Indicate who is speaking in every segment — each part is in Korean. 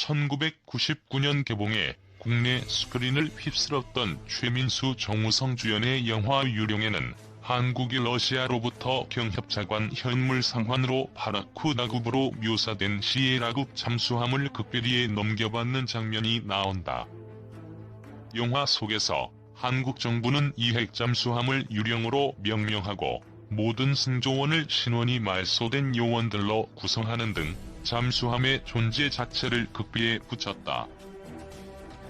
Speaker 1: 1999년 개봉해 국내 스크린을 휩쓸었던 최민수 정우성 주연의 영화 유령에는 한국이 러시아로부터 경협차관 현물 상환으로 바라쿠다급으로 묘사된 시에라급 잠수함을 극비리에 넘겨받는 장면이 나온다. 영화 속에서 한국 정부는 이 핵 잠수함을 유령으로 명명하고 모든 승조원을 신원이 말소된 요원들로 구성하는 등 잠수함의 존재 자체를 극비에 붙였다.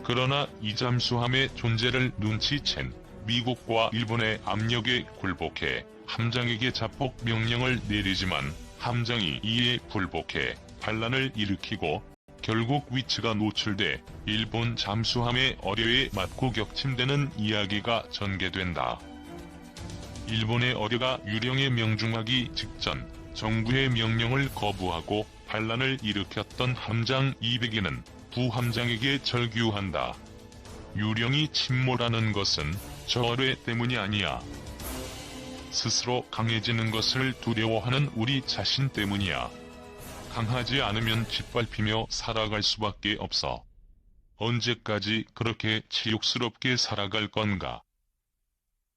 Speaker 1: 그러나 이 잠수함의 존재를 눈치챈 미국과 일본의 압력에 굴복해 함장에게 자폭 명령을 내리지만 함장이 이에 굴복해 반란을 일으키고 결국 위치가 노출돼 일본 잠수함의 어뢰에 맞고 격침되는 이야기가 전개된다. 일본의 어뢰가 유령에 명중하기 직전 정부의 명령을 거부하고 반란을 일으켰던 함장 200이는 부함장에게 절규한다. 유령이 침몰하는 것은 저 어뢰 때문이 아니야. 스스로 강해지는 것을 두려워하는 우리 자신 때문이야. 강하지 않으면 짓밟히며 살아갈 수밖에 없어. 언제까지 그렇게 치욕스럽게 살아갈 건가?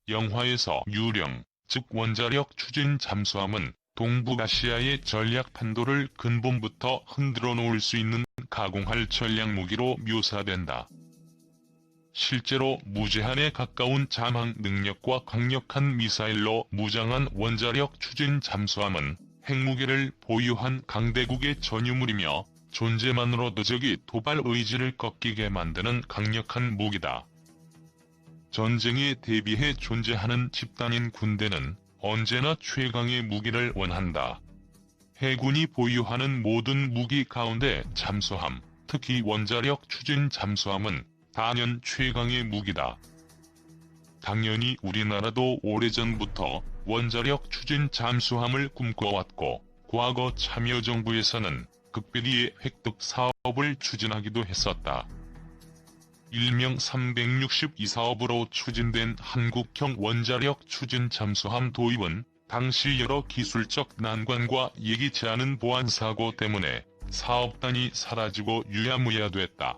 Speaker 1: 영화에서 유령, 즉 원자력 추진 잠수함은 동북아시아의 전략 판도를 근본부터 흔들어 놓을 수 있는 가공할 전략 무기로 묘사된다. 실제로 무제한에 가까운 잠항 능력과 강력한 미사일로 무장한 원자력 추진 잠수함은 핵무기를 보유한 강대국의 전유물이며 존재만으로도 적이 도발 의지를 꺾이게 만드는 강력한 무기다. 전쟁에 대비해 존재하는 집단인 군대는 언제나 최강의 무기를 원한다. 해군이 보유하는 모든 무기 가운데 잠수함, 특히 원자력 추진 잠수함은 단연 최강의 무기다. 당연히 우리나라도 오래전부터 원자력 추진 잠수함을 꿈꿔왔고 과거 참여정부에서는 극비리의 획득 사업을 추진하기도 했었다. 일명 362 사업으로 추진된 한국형 원자력 추진 잠수함 도입은 당시 여러 기술적 난관과 예기치 않은 보안 사고 때문에 사업단이 사라지고 유야무야됐다.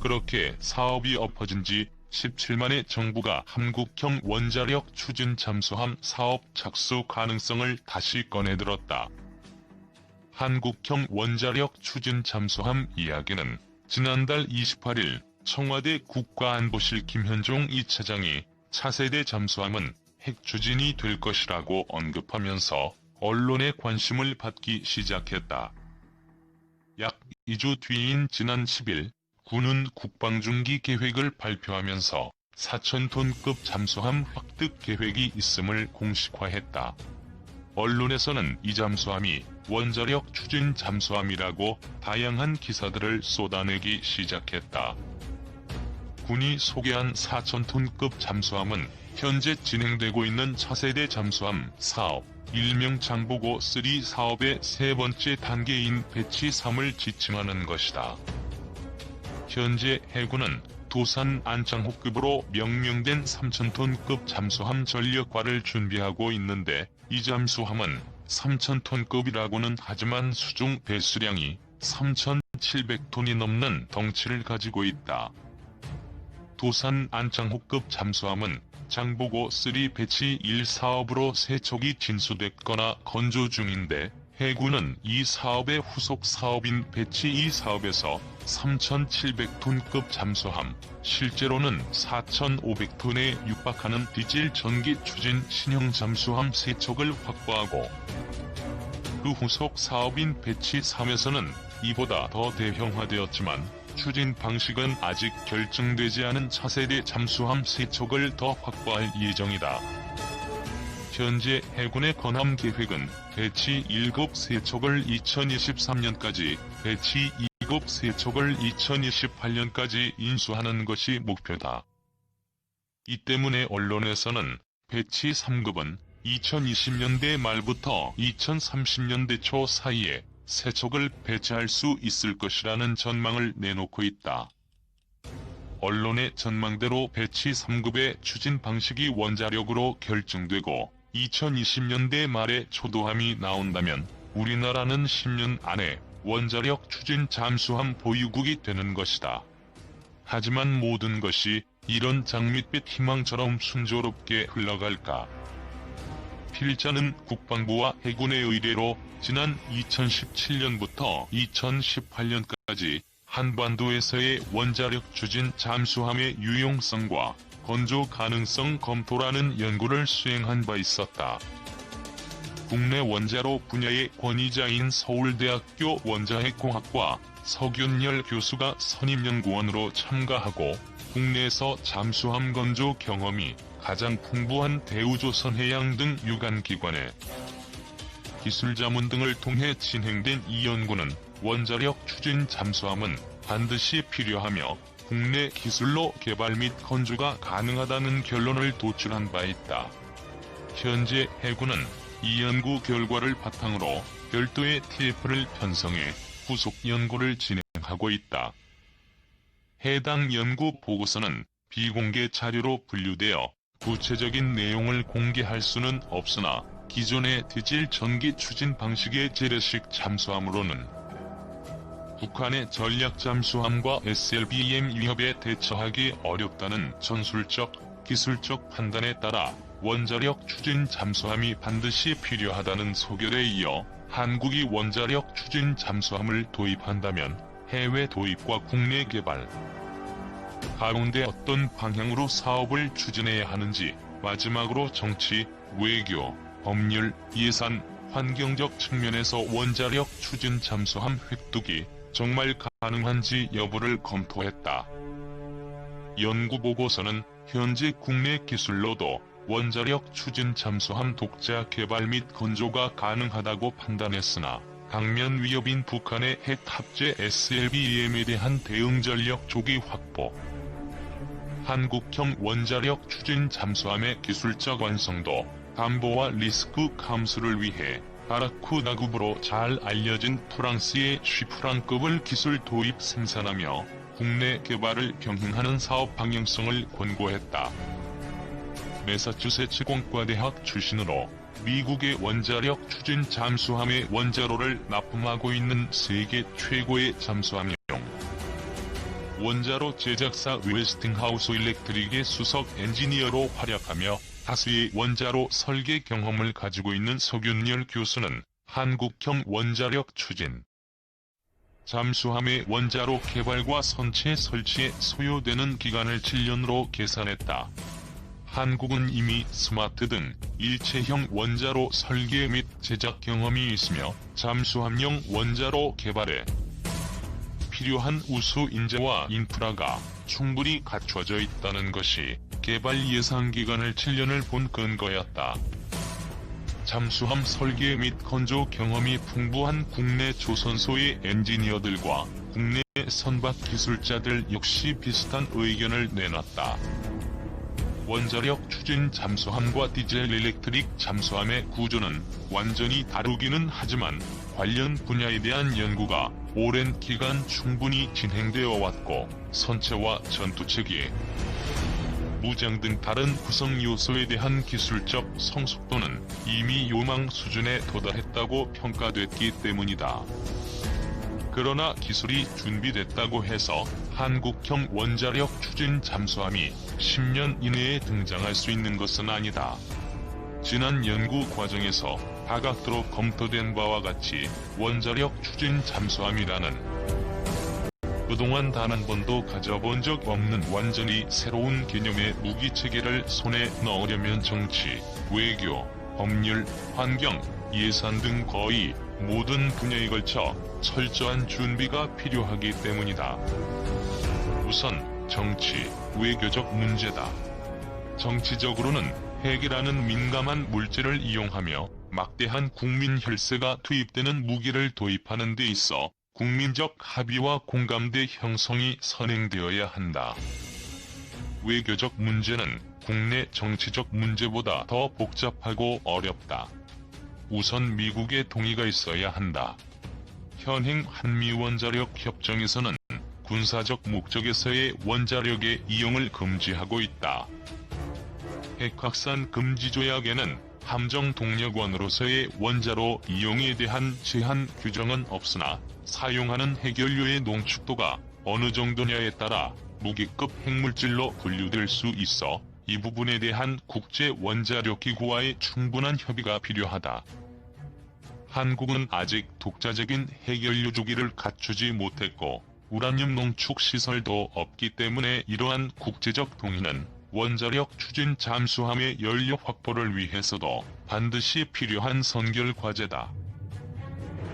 Speaker 1: 그렇게 사업이 엎어진 지 17만의 정부가 한국형 원자력 추진 잠수함 사업 착수 가능성을 다시 꺼내들었다. 한국형 원자력 추진 잠수함 이야기는 지난달 28일 청와대 국가안보실 김현종 2차장이 차세대 잠수함은 핵 추진이 될 것이라고 언급하면서 언론의 관심을 받기 시작했다. 약 2주 뒤인 지난 10일 군은 국방중기 계획을 발표하면서 4천톤급 잠수함 획득 계획이 있음을 공식화했다. 언론에서는 이 잠수함이 원자력 추진 잠수함이라고 다양한 기사들을 쏟아내기 시작했다. 군이 소개한 4천톤급 잠수함은 현재 진행되고 있는 차세대 잠수함 사업, 일명 장보고 3 사업의 세 번째 단계인 배치 3을 지칭하는 것이다. 현재 해군은 도산 안창호급으로 명명된 3,000톤급 잠수함 전력과를 준비하고 있는데 이 잠수함은 3,000톤급이라고는 하지만 수중 배수량이 3,700톤이 넘는 덩치를 가지고 있다. 도산 안창호급 잠수함은 장보고 3 배치 1 사업으로 세척이 진수됐거나 건조 중인데 해군은 이 사업의 후속 사업인 배치 2 사업에서 3,700톤급 잠수함, 실제로는 4,500톤에 육박하는 디젤 전기 추진 신형 잠수함 세척을 확보하고 그 후속 사업인 배치 3에서는 이보다 더 대형화되었지만 추진 방식은 아직 결정되지 않은 차세대 잠수함 세척을 더 확보할 예정이다. 현재 해군의 건함 계획은 배치 1급 세척을 2023년까지, 배치 2급 세척을 2028년까지 인수하는 것이 목표다. 이 때문에 언론에서는 배치 3급은 2020년대 말부터 2030년대 초 사이에 세척을 배치할 수 있을 것이라는 전망을 내놓고 있다. 언론의 전망대로 배치 3급의 추진 방식이 원자력으로 결정되고 2020년대 말에 초도함이 나온다면 우리나라는 10년 안에 원자력 추진 잠수함 보유국이 되는 것이다. 하지만 모든 것이 이런 장밋빛 희망처럼 순조롭게 흘러갈까? 필자는 국방부와 해군의 의뢰로 지난 2017년부터 2018년까지 한반도에서의 원자력 추진 잠수함의 유용성과 건조 가능성 검토라는 연구를 수행한 바 있었다. 국내 원자로 분야의 권위자인 서울대학교 원자핵공학과 서균열 교수가 선임연구원으로 참가하고 국내에서 잠수함 건조 경험이 가장 풍부한 대우조선해양 등 유관기관에 기술 자문 등을 통해 진행된 이 연구는 원자력 추진 잠수함은 반드시 필요하며 국내 기술로 개발 및 건조가 가능하다는 결론을 도출한 바 있다. 현재 해군은 이 연구 결과를 바탕으로 별도의 TF를 편성해 후속 연구를 진행하고 있다. 해당 연구 보고서는 비공개 자료로 분류되어 구체적인 내용을 공개할 수는 없으나 기존의 디젤 전기 추진 방식의 재래식 잠수함으로는 북한의 전략 잠수함과 SLBM 위협에 대처하기 어렵다는 전술적, 기술적 판단에 따라 원자력 추진 잠수함이 반드시 필요하다는 소결에 이어 한국이 원자력 추진 잠수함을 도입한다면 해외 도입과 국내 개발 가운데 어떤 방향으로 사업을 추진해야 하는지 마지막으로 정치, 외교, 법률, 예산, 환경적 측면에서 원자력 추진 잠수함 획득이 정말 가능한지 여부를 검토했다. 연구 보고서는 현재 국내 기술로도 원자력 추진 잠수함 독자 개발 및 건조가 가능하다고 판단했으나 강면 위협인 북한의 핵 탑재 SLBM에 대한 대응 전력 조기 확보, 한국형 원자력 추진 잠수함의 기술적 완성도, 담보와 리스크 감수를 위해 아라쿠 나급으로 잘 알려진 프랑스의 쉬프랑급을 기술 도입 생산하며 국내 개발을 병행하는 사업 방향성을 권고했다. 매사추세츠 공과대학 출신으로 미국의 원자력 추진 잠수함의 원자로를 납품하고 있는 세계 최고의 잠수함용 원자로 제작사 웨스팅하우스 일렉트릭의 수석 엔지니어로 활약하며 다수의 원자로 설계 경험을 가지고 있는 서균열 교수는 한국형 원자력 추진 잠수함의 원자로 개발과 선체 설치에 소요되는 기간을 7년으로 계산했다. 한국은 이미 스마트 등 일체형 원자로 설계 및 제작 경험이 있으며 잠수함용 원자로 개발에 필요한 우수 인재와 인프라가 충분히 갖춰져 있다는 것이 개발 예상 기간을 7년을 본 근거였다. 잠수함 설계 및 건조 경험이 풍부한 국내 조선소의 엔지니어들과 국내 선박 기술자들 역시 비슷한 의견을 내놨다. 원자력 추진 잠수함과 디젤 일렉트릭 잠수함의 구조는 완전히 다르기는 하지만 관련 분야에 대한 연구가 오랜 기간 충분히 진행되어 왔고 선체와 전투체계, 무장 등 다른 구성 요소에 대한 기술적 성숙도는 이미 요망 수준에 도달했다고 평가됐기 때문이다. 그러나 기술이 준비됐다고 해서 한국형 원자력 추진 잠수함이 10년 이내에 등장할 수 있는 것은 아니다. 지난 연구 과정에서 다각도로 검토된 바와 같이 원자력 추진 잠수함이라는 그동안 단 한 번도 가져본 적 없는 완전히 새로운 개념의 무기 체계를 손에 넣으려면 정치, 외교, 법률, 환경, 예산 등 거의 모든 분야에 걸쳐 철저한 준비가 필요하기 때문이다. 우선 정치, 외교적 문제다. 정치적으로는 핵이라는 민감한 물질을 이용하며 막대한 국민 혈세가 투입되는 무기를 도입하는 데 있어 국민적 합의와 공감대 형성이 선행되어야 한다. 외교적 문제는 국내 정치적 문제보다 더 복잡하고 어렵다. 우선 미국의 동의가 있어야 한다. 현행 한미 원자력 협정에서는 군사적 목적에서의 원자력의 이용을 금지하고 있다. 핵 확산 금지 조약에는 함정 동력원으로서의 원자로 이용에 대한 제한 규정은 없으나 사용하는 핵연료의 농축도가 어느 정도냐에 따라 무기급 핵물질로 분류될 수 있어 이 부분에 대한 국제 원자력 기구와의 충분한 협의가 필요하다. 한국은 아직 독자적인 핵연료 주기를 갖추지 못했고 우라늄 농축 시설도 없기 때문에 이러한 국제적 동의는 원자력 추진 잠수함의 연료 확보를 위해서도 반드시 필요한 선결 과제다.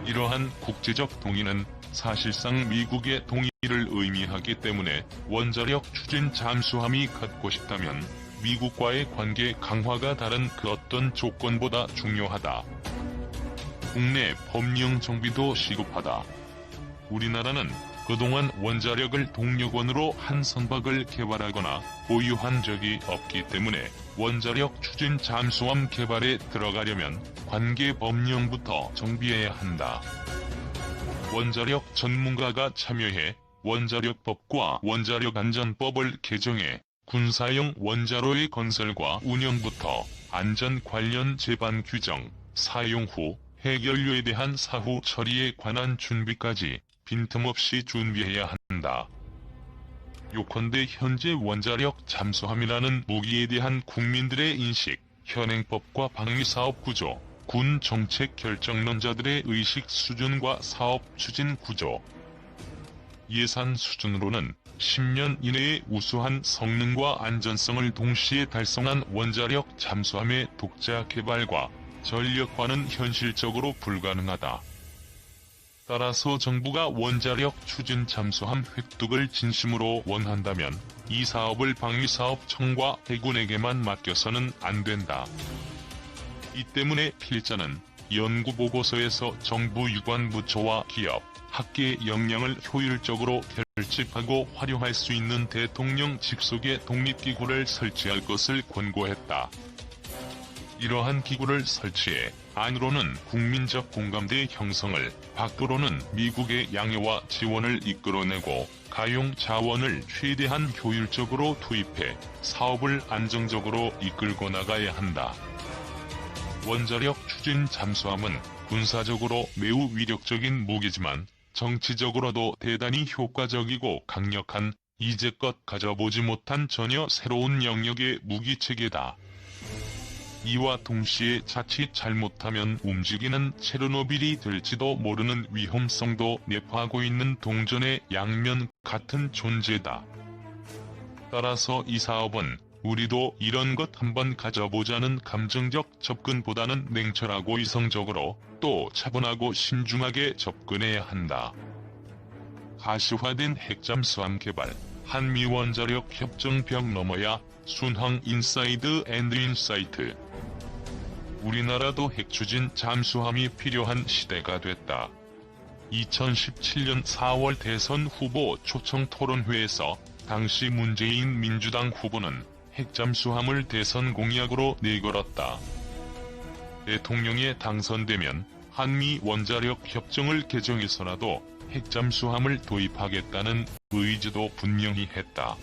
Speaker 1: 이러한 국제적 동의는 사실상 미국의 동의를 의미하기 때문에 원자력 추진 잠수함이 갖고 싶다면 미국과의 관계 강화가 다른 그 어떤 조건보다 중요하다. 국내 법령 정비도 시급하다. 우리나라는 그동안 원자력을 동력원으로 한 선박을 개발하거나 보유한 적이 없기 때문에 원자력 추진 잠수함 개발에 들어가려면 관계 법령부터 정비해야 한다. 원자력 전문가가 참여해 원자력법과 원자력안전법을 개정해 군사용 원자로의 건설과 운영부터 안전 관련 제반 규정, 사용 후 핵연료에 대한 사후 처리에 관한 준비까지 빈틈없이 준비해야 한다. 요컨대 현재 원자력 잠수함이라는 무기에 대한 국민들의 인식, 현행법과 방위사업 구조, 군 정책 결정론자들의 의식 수준과 사업 추진 구조, 예산 수준으로는 10년 이내에 우수한 성능과 안전성을 동시에 달성한 원자력 잠수함의 독자 개발과 전력화는 현실적으로 불가능하다. 따라서 정부가 원자력 추진 잠수함 획득을 진심으로 원한다면 이 사업을 방위사업청과 해군에게만 맡겨서는 안 된다. 이 때문에 필자는 연구보고서에서 정부 유관 부처와 기업, 학계의 역량을 효율적으로 결집하고 활용할 수 있는 대통령 직속의 독립기구를 설치할 것을 권고했다. 이러한 기구를 설치해 안으로는 국민적 공감대 형성을, 밖으로는 미국의 양해와 지원을 이끌어내고 가용 자원을 최대한 효율적으로 투입해 사업을 안정적으로 이끌고 나가야 한다. 원자력 추진 잠수함은 군사적으로 매우 위력적인 무기지만 정치적으로도 대단히 효과적이고 강력한 이제껏 가져보지 못한 전혀 새로운 영역의 무기체계다. 이와 동시에 자칫 잘못하면 움직이는 체르노빌이 될지도 모르는 위험성도 내포하고 있는 동전의 양면 같은 존재다. 따라서 이 사업은 우리도 이런 것 한번 가져보자는 감정적 접근보다는 냉철하고 이성적으로 또 차분하고 신중하게 접근해야 한다. 가시화된 핵잠수함 개발, 한미 원자력 협정벽 넘어야 순항 인사이드 앤드 인사이트. 우리나라도 핵추진 잠수함이 필요한 시대가 됐다. 2017년 4월 대선 후보 초청 토론회에서 당시 문재인 민주당 후보는 핵잠수함을 대선 공약으로 내걸었다. 대통령에 당선되면 한미 원자력 협정을 개정해서라도 핵잠수함을 도입하겠다는 의지도 분명히 했다.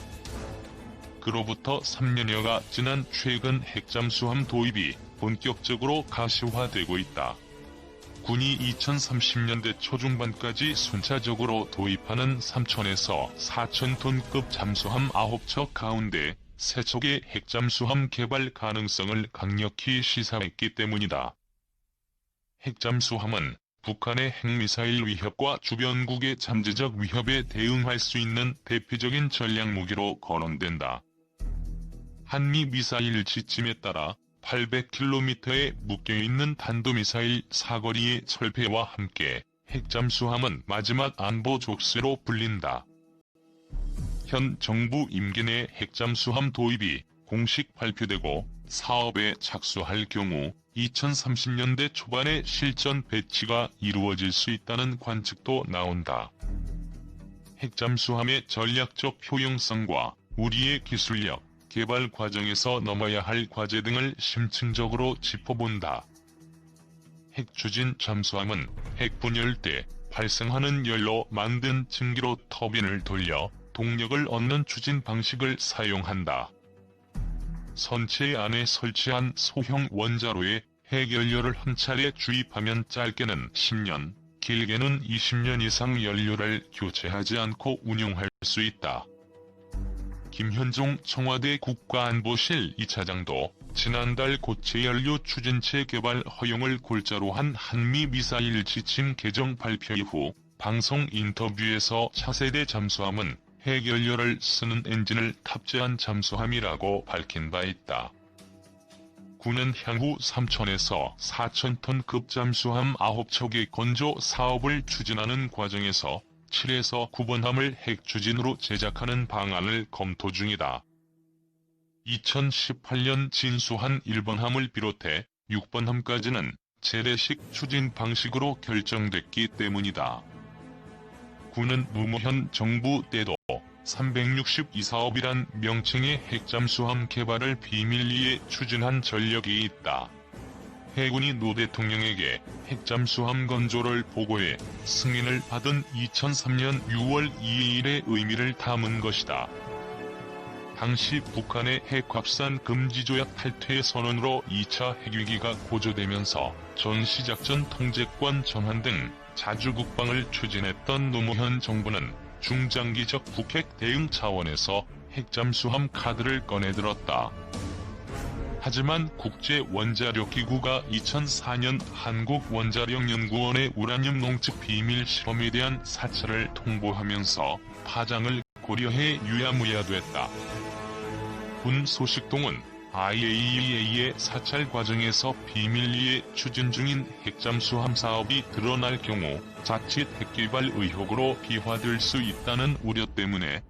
Speaker 1: 그로부터 3년여가 지난 최근 핵잠수함 도입이 본격적으로 가시화되고 있다. 군이 2030년대 초중반까지 순차적으로 도입하는 3천에서 4천톤급 잠수함 9척 가운데 3척의 핵잠수함 개발 가능성을 강력히 시사했기 때문이다. 핵잠수함은 북한의 핵미사일 위협과 주변국의 잠재적 위협에 대응할 수 있는 대표적인 전략 무기로 거론된다. 한미 미사일 지침에 따라 800km에 묶여있는 탄도미사일 사거리의 철폐와 함께 핵잠수함은 마지막 안보 족쇄로 불린다. 현 정부 임기 내 핵잠수함 도입이 공식 발표되고 사업에 착수할 경우 2030년대 초반에 실전 배치가 이루어질 수 있다는 관측도 나온다. 핵잠수함의 전략적 효용성과 우리의 기술력, 개발 과정에서 넘어야 할 과제 등을 심층적으로 짚어본다. 핵 추진 잠수함은 핵 분열 때 발생하는 열로 만든 증기로 터빈을 돌려 동력을 얻는 추진 방식을 사용한다. 선체 안에 설치한 소형 원자로에 핵연료를 한 차례 주입하면 짧게는 10년, 길게는 20년 이상 연료를 교체하지 않고 운용할 수 있다. 김현종 청와대 국가안보실 2차장도 지난달 고체 연료 추진체 개발 허용을 골자로 한 한미 미사일 지침 개정 발표 이후 방송 인터뷰에서 차세대 잠수함은 핵연료를 쓰는 엔진을 탑재한 잠수함이라고 밝힌 바 있다. 군은 향후 3천에서 4천톤급 잠수함 9척의 건조 사업을 추진하는 과정에서 7에서 9번함을 핵추진으로 제작하는 방안을 검토 중이다. 2018년 진수한 1번함을 비롯해 6번함까지는 재래식 추진 방식으로 결정됐기 때문이다. 군은 노무현 정부 때도 362 사업이란 명칭의 핵잠수함 개발을 비밀리에 추진한 전력이 있다. 해군이 노 대통령에게 핵잠수함 건조를 보고해 승인을 받은 2003년 6월 2일의 의미를 담은 것이다. 당시 북한의 핵확산 금지조약 탈퇴 선언으로 2차 핵위기가 고조되면서 전시작전 통제권 전환 등 자주 국방을 추진했던 노무현 정부는 중장기적 북핵 대응 차원에서 핵잠수함 카드를 꺼내들었다. 하지만 국제원자력기구가 2004년 한국원자력연구원의 우라늄 농축 비밀 실험에 대한 사찰을 통보하면서 파장을 고려해 유야무야됐다. 군 소식통은 IAEA의 사찰 과정에서 비밀리에 추진 중인 핵잠수함 사업이 드러날 경우 자칫 핵개발 의혹으로 비화될 수 있다는 우려 때문에